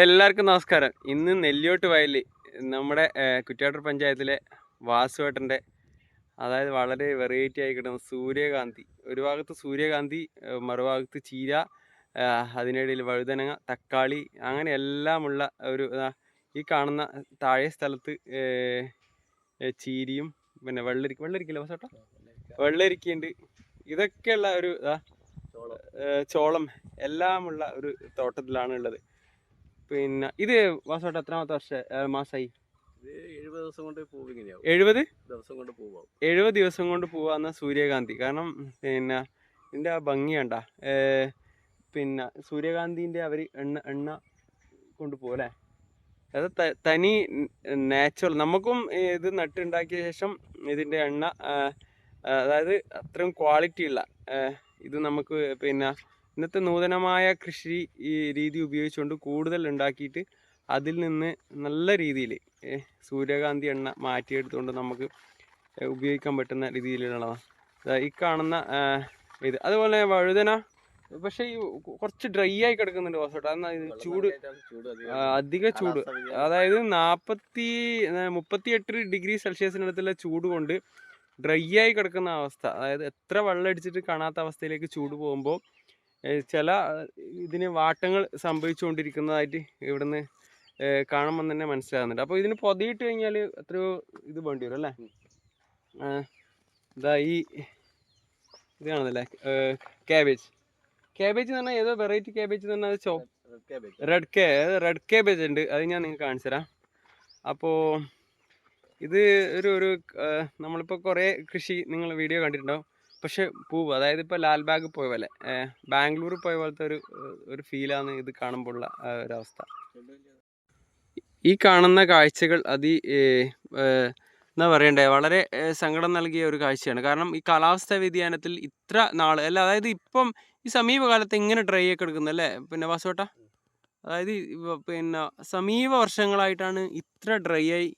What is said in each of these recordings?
എല്ലാവർക്കും നമസ്കാരം. ഇന്ന് നെല്ലിയോട്ട് വയലിൽ നമ്മുടെ ഏഹ്, പഞ്ചായത്തിലെ വാസുവേട്ടന്റെ അതായത് വളരെ വെറൈറ്റി ആയി കിട്ടുന്ന സൂര്യകാന്തി. ഒരു ഭാഗത്ത് സൂര്യകാന്തി മറുഭാഗത്ത് ചീര അതിനിടയിൽ വഴുതനങ്ങ തക്കാളി അങ്ങനെ എല്ലാമുള്ള ഒരു ഈ കാണുന്ന താഴെ സ്ഥലത്ത് ചീരിയും പിന്നെ വെള്ളരിക്ക വെള്ളരിക്കില്ല വാസോട്ട വെള്ളരിക്കയുണ്ട്. ഇതൊക്കെയുള്ള ഒരു ചോളം. എല്ലാമുള്ള ഒരു തോട്ടത്തിലാണ് ഉള്ളത് പിന്നെ ഇത് വാസോട്ട് എത്രാമത്തെ വർഷം മാസമായി എഴുപത് ദിവസം കൊണ്ട് പൂവ് ഇങ്ങനെയാവും. എഴുപത്? ദിവസം കൊണ്ട് എഴുപത് ദിവസം കൊണ്ട് പോവാന്ന സൂര്യകാന്തി. കാരണം പിന്നെ ഇതിന്റെ ആ ഭംഗി കണ്ട. പിന്നെ സൂര്യകാന്തിന്റെ അവർ എണ്ണ എണ്ണ കൊണ്ട് പോലെ അത് തനി നാച്ചുറൽ നമുക്കും ഇത് നട്ടുണ്ടാക്കിയ ശേഷം ഇതിന്റെ എണ്ണ അതായത് അത്രയും ക്വാളിറ്റി ഉള്ള ഇത് നമുക്ക് പിന്നെ ഇന്നത്തെ നൂതനമായ കൃഷി ഈ രീതി ഉപയോഗിച്ചുകൊണ്ട് കൂടുതൽ ഉണ്ടാക്കിയിട്ട് അതിൽ നിന്ന് നല്ല രീതിയിൽ സൂര്യകാന്തി എണ്ണ മാറ്റിയെടുത്തുകൊണ്ട് നമുക്ക് ഉപയോഗിക്കാൻ പറ്റുന്ന രീതിയിലുള്ളതാണ് ഈ കാണുന്ന ഇത്. അതുപോലെ വഴുതന പക്ഷേ ഈ കുറച്ച് ഡ്രൈ ആയി കിടക്കുന്നുണ്ട് വാസോട്ട്. അതെന്നാ ഇത് ചൂട് അധിക ചൂട്. അതായത് നാൽപ്പത്തി മുപ്പത്തി എട്ട് ഡിഗ്രി സെൽഷ്യസിനടുത്തുള്ള ചൂട് കൊണ്ട് ഡ്രൈ ആയി കിടക്കുന്ന അവസ്ഥ. അതായത് എത്ര വെള്ളം അടിച്ചിട്ട് കാണാത്ത അവസ്ഥയിലേക്ക് ചൂട് പോകുമ്പോൾ ചില ഇതിന് വാട്ടങ്ങൾ സംഭവിച്ചുകൊണ്ടിരിക്കുന്നതായിട്ട് ഇവിടുന്ന് കാണുമ്പോൾ തന്നെ മനസ്സിലാകുന്നുണ്ട്. അപ്പോൾ ഇതിന് പൊതിയിട്ട് കഴിഞ്ഞാൽ എത്രയോ ഇത് വേണ്ടി വരും അല്ലേ? ഇതാ ഈ ഇത് കാണുന്നില്ലേ? ക്യാബേജ് ക്യാബേജ് എന്ന് പറഞ്ഞാൽ ഏതോ വെറൈറ്റി ക്യാബേജ് എന്ന് പറഞ്ഞാൽ ചോ റെഡ് കേ റെഡ് ക്യാബേജ് ഉണ്ട്. അത് ഞാൻ നിങ്ങൾക്ക് കാണിച്ചു തരാം. അപ്പോൾ ഇത് ഒരു ഒരു നമ്മളിപ്പോൾ കുറേ കൃഷി നിങ്ങൾ വീഡിയോ കണ്ടിട്ടുണ്ടാവും. പക്ഷെ പൂവ് അതായത് ഇപ്പോൾ ലാൽബാഗ് പോയ പോലെ ബാംഗ്ലൂർ പോയ പോലത്തെ ഒരു ഒരു ഫീലാണ് ഇത് ആ ഒരവസ്ഥ ഈ കാണുന്ന കാഴ്ചകൾ അതി എന്താ പറയണ്ടേ വളരെ സങ്കടം നൽകിയ ഒരു കാഴ്ചയാണ്. കാരണം ഈ കാലാവസ്ഥാ വ്യതിയാനത്തിൽ ഇത്ര നാൾ അല്ല അതായത് ഇപ്പം ഈ സമീപകാലത്ത് ഇങ്ങനെ ഡ്രൈ ഒക്കെ എടുക്കുന്നത് അല്ലേ? പിന്നെ വാസോട്ട അതായത് പിന്നെ സമീപ വർഷങ്ങളായിട്ടാണ് ഇത്ര ഡ്രൈ ആയി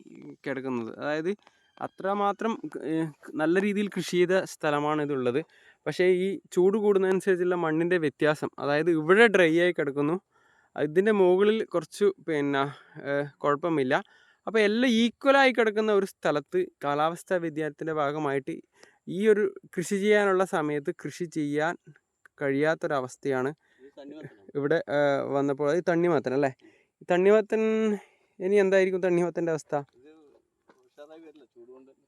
കിടക്കുന്നത്. അതായത് അത്രമാത്രം മാത്രം നല്ല രീതിയിൽ കൃഷി ചെയ്ത സ്ഥലമാണ് ഇതുള്ളത്. പക്ഷേ ഈ ചൂട് കൂടുന്നതനുസരിച്ചുള്ള മണ്ണിന്റെ വ്യത്യാസം അതായത് ഇവിടെ ഡ്രൈ ആയി കിടക്കുന്നു ഇതിന്റെ മുകളിൽ കുറച്ച് പിന്നെ കുഴപ്പമില്ല. അപ്പോൾ എല്ലാം ഈക്വലായി കിടക്കുന്ന ഒരു സ്ഥലത്ത് കാലാവസ്ഥാ വ്യതിയാനത്തിന്റെ ഭാഗമായിട്ട് ഈ ഒരു കൃഷി ചെയ്യാനുള്ള സമയത്ത് കൃഷി ചെയ്യാൻ കഴിയാത്തൊരവസ്ഥയാണ് ഇവിടെ വന്നപ്പോൾ. ഈ തണ്ണിമത്തൻ അല്ലേ? തണ്ണിമത്തൻ ഇനി എന്തായിരിക്കും തണ്ണിമത്തന്റെ അവസ്ഥ?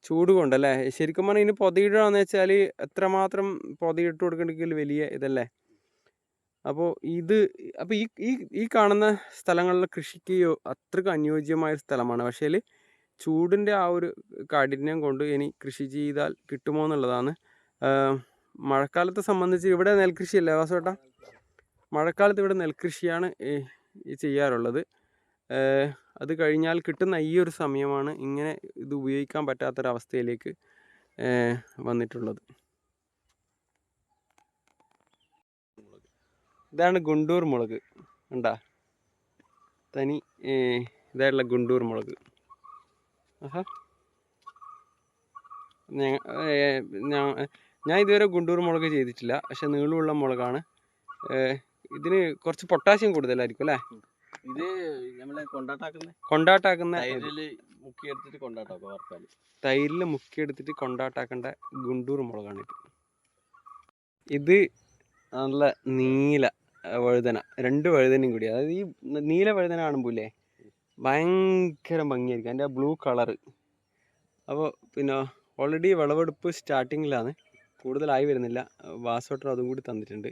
ചൂട് കൊണ്ടല്ലേ? ശരിക്കും പറഞ്ഞാൽ ഇതിന് പൊതിയിടാന്ന് വെച്ചാൽ എത്രമാത്രം പൊതിയിട്ട് കൊടുക്കണമെങ്കിൽ വലിയ ഇതല്ലേ? അപ്പോൾ ഇത് അപ്പോൾ ഈ ഈ ഈ കാണുന്ന സ്ഥലങ്ങളിലെ കൃഷിക്ക് അത്രയ്ക്ക് അത്രയ്ക്ക് അനുയോജ്യമായ സ്ഥലമാണ്. പക്ഷേ ചൂടിന്റെ ആ ഒരു കാഠിന്യം കൊണ്ട് ഇനി കൃഷി ചെയ്താൽ കിട്ടുമോ എന്നുള്ളതാണ്. മഴക്കാലത്തെ സംബന്ധിച്ച് ഇവിടെ നെൽകൃഷിയല്ലേ വാസോട്ട മഴക്കാലത്ത്. ഇവിടെ നെൽകൃഷിയാണ് ഈ ചെയ്യാറുള്ളത്. അത് കഴിഞ്ഞാൽ കിട്ടുന്ന ഈ ഒരു സമയമാണ് ഇങ്ങനെ ഇത് ഉപയോഗിക്കാൻ പറ്റാത്തൊരവസ്ഥയിലേക്ക് വന്നിട്ടുള്ളത്. ഇതാണ് ഗുണ്ടൂർ മുളക്. ഉണ്ടാ തനി ഇതായിട്ടുള്ള ഗുണ്ടൂർ മുളക്. ഞാൻ ഇതുവരെ ഗുണ്ടൂർ മുളക് ചെയ്തിട്ടില്ല. പക്ഷെ നീളമുള്ള മുളകാണ്. ഇതിന് കുറച്ച് പൊട്ടാസ്യം കൂടുതലായിരിക്കും അല്ലേ? ഇത് നമ്മളെ കൊണ്ടാട്ടാക്കുന്ന? കൊണ്ടാട്ടാക്കുന്ന കൊണ്ടാട്ടാക്കുക തൈരിൽ മുക്കിയെടുത്തിട്ട് കൊണ്ടാട്ടാക്കേണ്ട ഗുണ്ടൂർ മുളകാണ് ഇത് ഇത് നല്ല നീല വഴുതന രണ്ട് വഴുതനയും കൂടി. അതായത് ഈ നീല വഴുതന കാണുമ്പോലേ ഭയങ്കര ഭംഗിയായിരിക്കും. അതിന്റെ ബ്ലൂ കളറ്. അപ്പോൾ പിന്നെ ഓൾറെഡി വിളവെടുപ്പ് സ്റ്റാർട്ടിങ്ങിലാണ്. കൂടുതലായി വരുന്നില്ല. വാസോട്ടർ അതും കൂടി തന്നിട്ടുണ്ട്.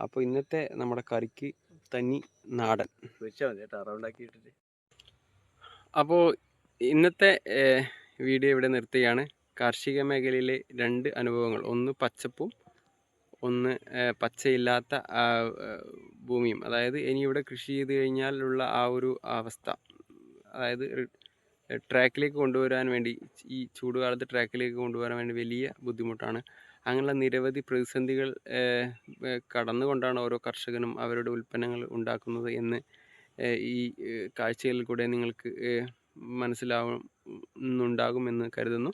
അപ്പോൾ ഇന്നത്തെ നമ്മുടെ കറിക്ക് തനി നാടൻ. വെച്ചാൽ മതി കേട്ടോ അപ്പോൾ ഇന്നത്തെ വീഡിയോ ഇവിടെ നിർത്തുകയാണ്. കാർഷിക മേഖലയിലെ രണ്ട് അനുഭവങ്ങൾ. ഒന്ന് പച്ചപ്പും ഒന്ന് പച്ചയില്ലാത്ത ഭൂമിയും. അതായത് ഇനി ഇവിടെ കൃഷി ചെയ്ത് കഴിഞ്ഞാലുള്ള ആ ഒരു അവസ്ഥ. അതായത് ട്രാക്കിലേക്ക് കൊണ്ടുവരാൻ വേണ്ടി ഈ ചൂടുകാലത്ത് ട്രാക്കിലേക്ക് കൊണ്ടുവരാൻ വേണ്ടി വലിയ ബുദ്ധിമുട്ടാണ്. അങ്ങനെയുള്ള നിരവധി പ്രതിസന്ധികൾ കടന്നുകൊണ്ടാണ് ഓരോ കർഷകനും അവരുടെ ഉൽപ്പന്നങ്ങൾ ഉണ്ടാക്കുന്നത് എന്ന് ഈ കാഴ്ചയിൽ കൂടെ നിങ്ങൾക്ക് മനസ്സിലാവുന്നുണ്ടാകുമെന്ന് കരുതുന്നു.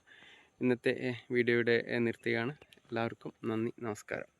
ഇന്നത്തെ വീഡിയോയുടെ നിർത്തിയാണ്. എല്ലാവർക്കും നന്ദി നമസ്കാരം.